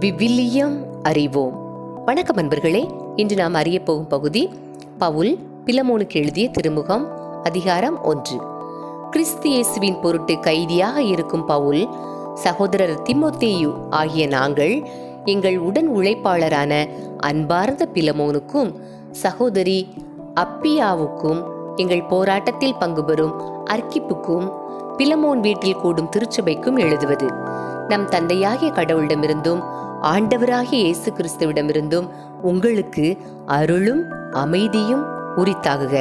விவிலியம் அறிவோம். வணக்கம் அன்பர்களே இன்று நாம் அறிய போகும் பகுதி பவுல் பிலமோனுக்கு எழுதிய திருமுகம் அதிகாரம் ஒன்று. கிறிஸ்து இயேசுவின் பொருட்டு கைதியாக இருக்கும் பவுல் சகோதரர் திமோத்தேயு ஆகிய நாங்கள் எங்கள் உடன் உழைப்பாளரான அன்பார்ந்த பிலமோனுக்கும் சகோதரி அப்பியாவுக்கும் எங்கள் போராட்டத்தில் பங்குபெறும் அர்க்கிப்புக்கும் பிலமோன் வீட்டில் கூடும் திருச்சபைக்கும் எழுதுவது. நம் தந்தையாகிய கடவுளிடமிருந்தும் ஆண்டவராகிய இயேசு கிறிஸ்துவிடமிருந்தும் உங்களுக்கு அருளும் அமைதியும் உரித்தாகுக.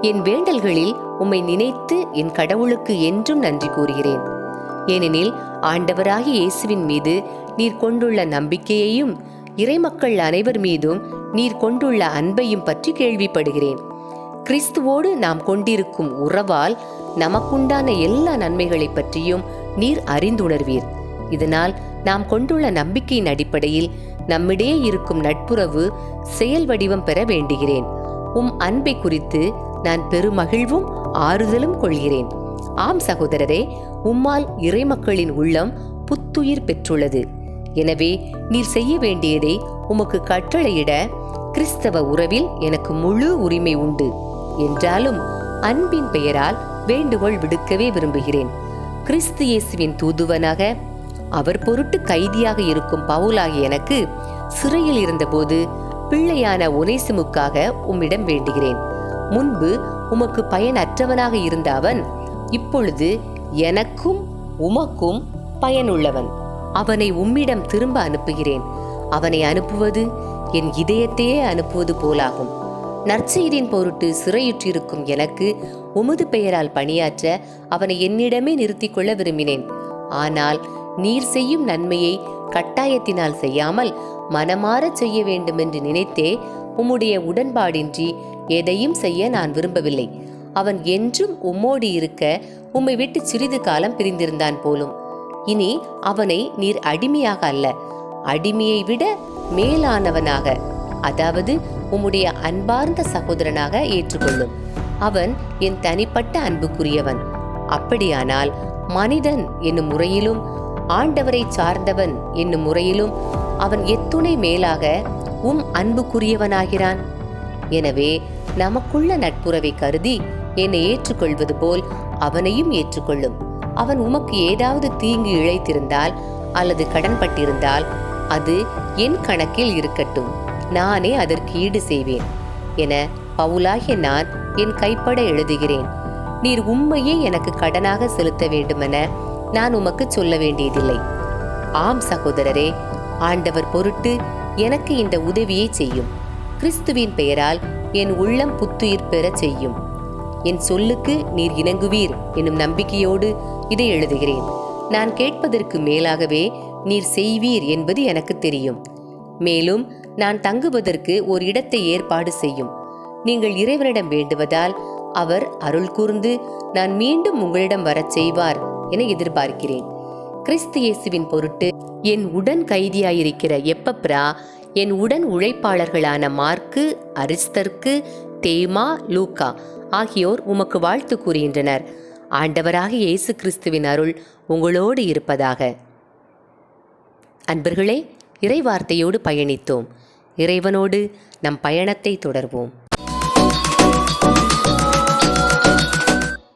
என் வேண்டல்களில் உம்மை நினைத்து என் கடவுளுக்கு என்றும் நன்றி கூறுகிறேன். ஏனெனில் ஆண்டவராகிய இயேசுவின் மீது நீர் கொண்டுள்ள நம்பிக்கையையும் இறைமக்கள் அனைவர் மீதும் நீர் கொண்டுள்ள அன்பையும் பற்றி கேள்விப்படுகிறேன். கிறிஸ்துவோடு நாம் கொண்டிருக்கும் உறவால் நமக்குண்டான எல்லா நன்மைகளை பற்றியும் நீர் அறிந்துணர்வீர். இதனால் நாம் கொண்டுள்ள நம்பிக்கையின் அடிப்படையில் நம்மிடையே இருக்கும் நட்புறவு செயல் வடிவம் பெற வேண்டுகிறேன். உம் அன்பை குறித்து நான் பெருமகிழ்வும் ஆறுதலும் கொள்கிறேன். ஆம் சகோதரரே உம்மால் இறைமக்களின் உள்ளம் புத்துயிர் பெற்றுள்ளது. எனவே நீர் செய்ய வேண்டியதை உமக்கு கட்டளையிட கிறிஸ்தவ உறவில் எனக்கு முழு உரிமை உண்டு. என்றாலும் அன்பின் பெயரால் வேண்டுகோள் விடுக்கவே விரும்புகிறேன். கிறிஸ்து இயேசுவின் தூதுவனாக அவர் பொருட்டு கைதியாக இருக்கும் பவுலாகி எனக்கு சிறையில் இருந்தபோது பிள்ளையான ஒனேசிமுக்காக உம்மிடம் வேண்டுகிறேன். முன்பு உமக்கு பயனற்றவனாக இருந்த அவன் இப்பொழுது எனக்கும் உமக்கும் பயனுள்ளவன். அவனை உம்மிடம் திரும்ப அனுப்புகிறேன். அவனை அனுப்புவது என் இதயத்தையே அனுப்புவது போலாகும். நற்செய்தியின் பொருட்டு சிறையுற்றிருக்கும் எனக்கு உமது பெயரால் பணியாற்ற அவனை என்னிடமே நிறுத்திக் கொள்ள விரும்பினேன். ஆனால் நீர் செய்யும் நன்மையை கட்டாயத்தினால் செய்யாமல் மனமாறச் செய்ய வேண்டுமென்று நினைத்தே உம்முடைய உடன்பாடின்றி எதையும் செய்ய நான் விரும்பவில்லை. அவன் என்றும் உம்மோடு இருக்க உம்மை விட்டு சிறிது காலம் பிரிந்திருந்தான் போலும். இனி அவனை நீர் அடிமையாக அல்ல அடிமையை விட மேலானவனாக அதாவது உம்முடைய அன்பார்ந்த சகோதரனாக ஏற்றுக்கொள்ளும். அவன் என் தனிப்பட்ட அன்புக்குரியவன். அப்படியானால் மனிதன் என்னும் முறையிலும் ஆண்டவரை சார்ந்தவன் என்னும் முறையிலும் அவன் எத்துணை மேலாக உம் அன்புக்குரியவனாகிறான். எனவே நமக்குள்ள நட்புறவை கருதி என்னை ஏற்றுக்கொள்வது போல் அவனையும் ஏற்றுக்கொள்ளும். அவன் உமக்கு ஏதாவது தீங்கு இழைத்திருந்தால் அல்லது கடன்பட்டிருந்தால் அது என் கணக்கில் இருக்கட்டும். நானே அதற்கு ஈடு செய்வேன் என பவுலாகிய நான் என் கைப்பட எழுதுகிறேன். நீர் உண்மையே எனக்கு கடனாக செலுத்த வேண்டுமென நான் உமக்கு சொல்ல வேண்டியதில்லை. ஆம் சகோதரரே ஆண்டவர் பொருட்டு எனக்கு இந்த உதவியை செய்யும். கிறிஸ்துவின் பெயரால் என் உள்ளம் புத்துயிர் பெறச் செய்யும். என் சொல்லுக்கு நீர் இணங்குவீர் என்னும் நம்பிக்கையோடு இதை எழுதுகிறேன். நான் கேட்பதற்கு மேலாகவே நீர் செய்வீர் என்பது எனக்கு தெரியும். மேலும் நான் தங்குவதற்கு ஒரு இடத்தை ஏற்பாடு செய்யும். நீங்கள் இறைவனிடம் வேண்டுவதால் அவர் அருள் கூர்ந்து நான் மீண்டும் உங்களிடம் வரச் செய்வார். என எதிர்பார்க்கிறேன். கிறிஸ்து இயேசுவின் பொருட்டு என் உடன் கைதியாயிருக்கிற எப்பப்ரா என் உடன் உழைப்பாளர்களான மார்க்கு அரிஸ்தர்க்கு தேமா லூக்கா ஆகியோர் உமக்கு வாழ்த்து கூறுகின்றனர். ஆண்டவராக இயேசு கிறிஸ்துவின் அருள் உங்களோடு இருப்பதாக. அன்பர்களே இறைவார்த்தையோடு பயணித்தோம். இறைவனோடு நம் பயணத்தை தொடர்வோம்.